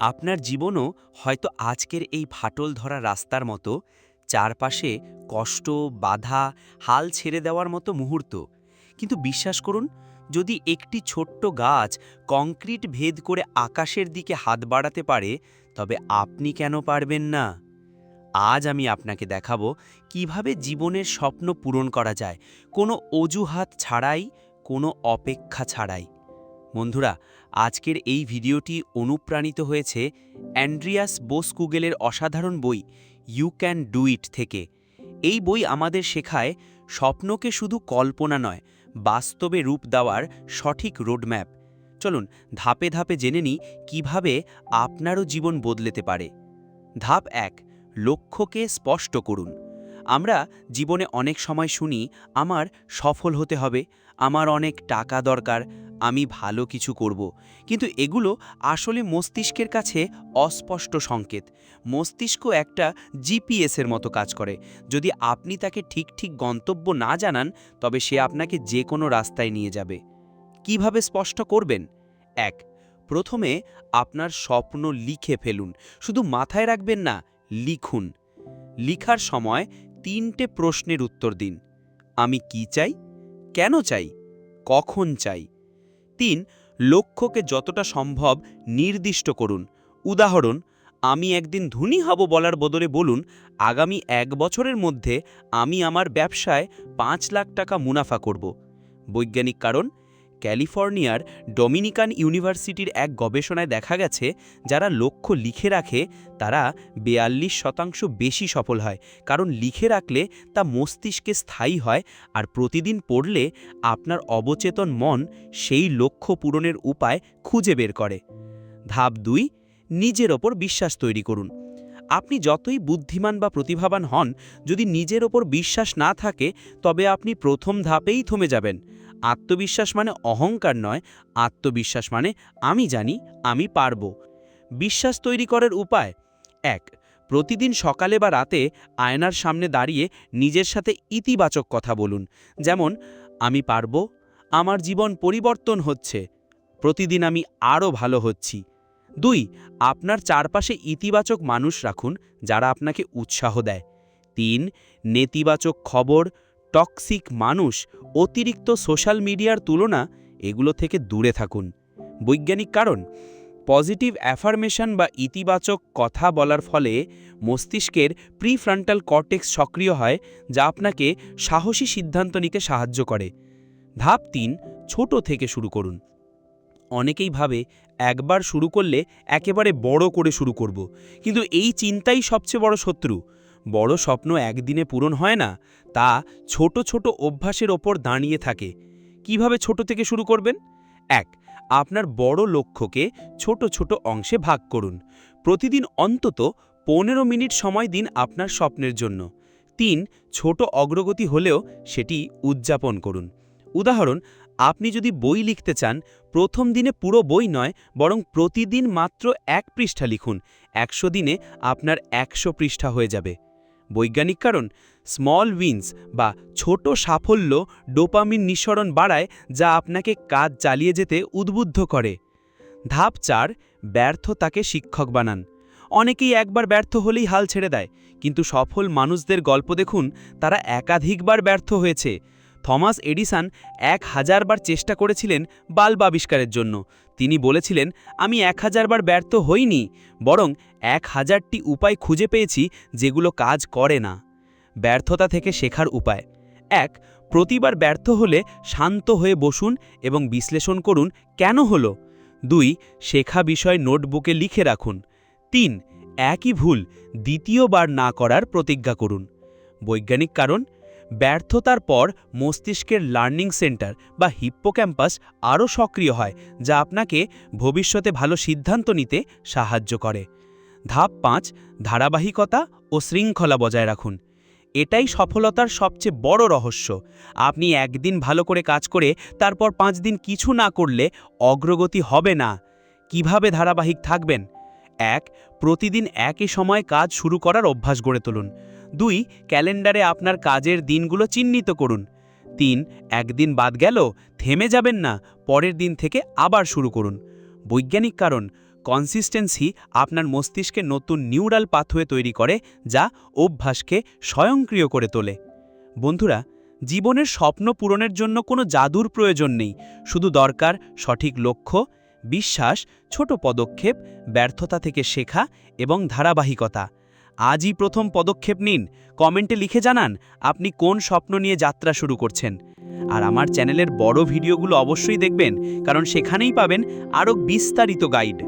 আপনার জীবনও হয়তো আজকের এই ফাটল ধরা রাস্তার মতো, চারপাশে কষ্ট, বাধা, হাল ছেড়ে দেওয়ার মতো মুহূর্ত। কিন্তু বিশ্বাস করুন, যদি একটি ছোট্ট গাছ কংক্রিট ভেদ করে আকাশের দিকে হাত বাড়াতে পারে, তবে আপনি কেন পারবেন না? আজ আমি আপনাকে দেখাবো কীভাবে জীবনের স্বপ্ন পূরণ করা যায়। কোনো অজুহাত ছাড়াই, কোনো অপেক্ষা ছাড়াই। বন্ধুরা, আজকের এই ভিডিওটি অনুপ্রাণিত হয়েছে অ্যান্ড্রিয়াস বোস বোসকুগেলের অসাধারণ বই ইউ ক্যান ডু ইট থেকে। এই বই আমাদের শেখায় স্বপ্নকে শুধু কল্পনা নয়, বাস্তবে রূপ দেওয়ার সঠিক রোডম্যাপ। চলুন, ধাপে ধাপে জেনে নিই কীভাবে আপনারও জীবন বদলেতে পারে। ধাপ এক, লক্ষ্যকে স্পষ্ট করুন। আমরা জীবনে অনেক সময় শুনি, আমার সফল হতে হবে, আমার অনেক টাকা দরকার আমি ভালো কিছু করব। কিন্তু এগুলো আসলে মস্তিষ্কের কাছে অস্পষ্ট সংকেত। মস্তিষ্ক একটা জিপিএসের মতো কাজ করে। যদি আপনি তাকে ঠিক ঠিক গন্তব্য না জানান, তবে সে আপনাকে যে কোনো রাস্তায় নিয়ে যাবে। কীভাবে স্পষ্ট করবেন? এক, প্রথমে আপনার স্বপ্ন লিখে ফেলুন। শুধু মাথায় রাখবেন না, লিখুন। লিখার সময় তিনটে প্রশ্নের উত্তর দিন। আমি কি চাই? কেন চাই? কখন চাই? তিন লক্ষ্যকে যতটা সম্ভব নির্দিষ্ট করুন। উদাহরণ, আমি একদিন ধনী হব বলার বদলে বলুন, আগামী এক বছরের মধ্যে আমি আমার ব্যবসায় পাঁচ লাখ টাকা মুনাফা করব। বৈজ্ঞানিক কারণ ক্যালিফোর্নিয়ার ডমিনিকান ইউনিভার্সিটির এক গবেষণায় দেখা গেছে, যারা লক্ষ্য লিখে রাখে, তারা বেয়াল্লিশ শতাংশ বেশি সফল হয়। কারণ লিখে রাখলে তা মস্তিষ্কে স্থায়ী হয় আর প্রতিদিন পড়লে আপনার অবচেতন মন সেই লক্ষ্য পূরণের উপায় খুঁজে বের করে। ধাপ দুই, নিজের ওপর বিশ্বাস তৈরি করুন। আপনি যতই বুদ্ধিমান বা প্রতিভাবান হন, যদি নিজের ওপর বিশ্বাস না থাকে, তবে আপনি প্রথম ধাপেই থমে যাবেন। আত্মবিশ্বাস মানে অহংকার নয়, আত্মবিশ্বাস মানে আমি জানি, আমি পারব। বিশ্বাস তৈরি করার উপায়? এক, প্রতিদিন সকালে বা রাতে আয়নার সামনে দাঁড়িয়ে নিজের সাথে ইতিবাচক কথা বলুন। যেমন, আমি পারব, আমার জীবন পরিবর্তন হচ্ছে, প্রতিদিন আমি আরও ভালো হচ্ছি। দুই, আপনার চারপাশে ইতিবাচক মানুষ রাখুন যারা আপনাকে উৎসাহ দেয়। তিন, নেতিবাচক খবর টক্সিক মানুষ অতিরিক্ত সোশ্যাল মিডিয়ার তুলনা এগুলো থেকে দূরে থাকুন। বৈজ্ঞানিক কারণ পজিটিভ অ্যাফার্মেশন বা ইতিবাচক কথা বলার ফলে মস্তিষ্কের প্রিফ্রন্টাল কর্টেক্স সক্রিয় হয়, যা আপনাকে সাহসী সিদ্ধান্ত নিতে সাহায্য করে। ধাপ তিন, ছোট থেকে শুরু করুন। অনেকেই ভাবে একবার শুরু করলে একেবারে বড় করে শুরু করব, কিন্তু এই চিন্তাই সবচেয়ে বড় শত্রু। বড় স্বপ্ন একদিনে পূরণ হয় না, তা ছোট ছোট অভ্যাসের ওপর দাঁড়িয়ে থাকে। কীভাবে ছোট থেকে শুরু করবেন? এক, আপনার বড় লক্ষ্যকে ছোট ছোট অংশে ভাগ করুন। প্রতিদিন অন্তত পনেরো মিনিট সময় দিন আপনার স্বপ্নের জন্য। তিন, ছোট অগ্রগতি হলেও সেটি উদযাপন করুন। উদাহরণ, আপনি যদি বই লিখতে চান, প্রথম দিনে পুরো বই নয়, বরং প্রতিদিন মাত্র এক পৃষ্ঠা লিখুন। একশো দিনে আপনার একশো পৃষ্ঠা হয়ে যাবে। বৈজ্ঞানিক কারণ স্মল উইন্স বা ছোট সাফল্য ডোপামিন নিঃসরণ বাড়ায় যা আপনাকে কাজ চালিয়ে যেতে উদ্বুদ্ধ করে। ধাপ চার, ব্যর্থতাকে শিক্ষক বানান। অনেকেই একবার ব্যর্থ হলেই হাল ছেড়ে দেয়, কিন্তু সফল মানুষদের গল্প দেখুন, তারা একাধিকবার ব্যর্থ হয়েছে। থমাস এডিসন এক হাজারবার চেষ্টা করেছিলেন বাল্ব আবিষ্কারের জন্য। তিনি বলেছিলেন, আমি এক হাজারবার ব্যর্থ হইনি, বরং এক হাজারটি উপায় খুঁজে পেয়েছি যেগুলো কাজ করে না। ব্যর্থতা থেকে শেখার উপায়। এক, প্রতিবার ব্যর্থ হলে শান্ত হয়ে বসুন এবং বিশ্লেষণ করুন কেন হলো। দুই, শেখা বিষয় নোটবুকে লিখে রাখুন। তিন, একই ভুল দ্বিতীয়বার না করার প্রতিজ্ঞা করুন। বৈজ্ঞানিক কারণ ব্যর্থতার পর মস্তিষ্কের লার্নিং সেন্টার বা হিপ্পোক্যাম্পাস আরও সক্রিয় হয়, যা আপনাকে ভবিষ্যতে ভালো সিদ্ধান্ত নিতে সাহায্য করে। ধাপ পাঁচ, ধারাবাহিকতা ও শৃঙ্খলা বজায় রাখুন। এটাই সফলতার সবচেয়ে বড় রহস্য। আপনি একদিন ভালো করে কাজ করে তারপর পাঁচ দিন কিছু না করলে অগ্রগতি হবে না। কীভাবে ধারাবাহিক থাকবেন? এক, প্রতিদিন একই সময় কাজ শুরু করার অভ্যাস গড়ে তুলুন। দুই, ক্যালেন্ডারে আপনার কাজের দিনগুলো চিহ্নিত করুন। তিন, একদিন বাদ গেল, থেমে যাবেন না, পরের দিন থেকে আবার শুরু করুন। বৈজ্ঞানিক কারণ কনসিস্টেন্সি আপনার মস্তিষ্কে নতুন নিউরাল পাথওয়ে তৈরি করে, যা অভ্যাসকে স্বয়ংক্রিয় করে তোলে। বন্ধুরা, জীবনের স্বপ্ন পূরণের জন্য কোনো জাদুর প্রয়োজন নেই, শুধু দরকার সঠিক লক্ষ্য, বিশ্বাস, ছোট পদক্ষেপ, ব্যর্থতা থেকে শেখা এবং ধারাবাহিকতা। আজই প্রথম পদক্ষেপ নিন। কমেন্টে লিখে জানান, আপনি কোন স্বপ্ন নিয়ে যাত্রা শুরু করছেন। আর আমার চ্যানেলের বড় ভিডিওগুলো অবশ্যই দেখবেন, কারণ সেখানেই পাবেন আরও বিস্তারিত গাইড।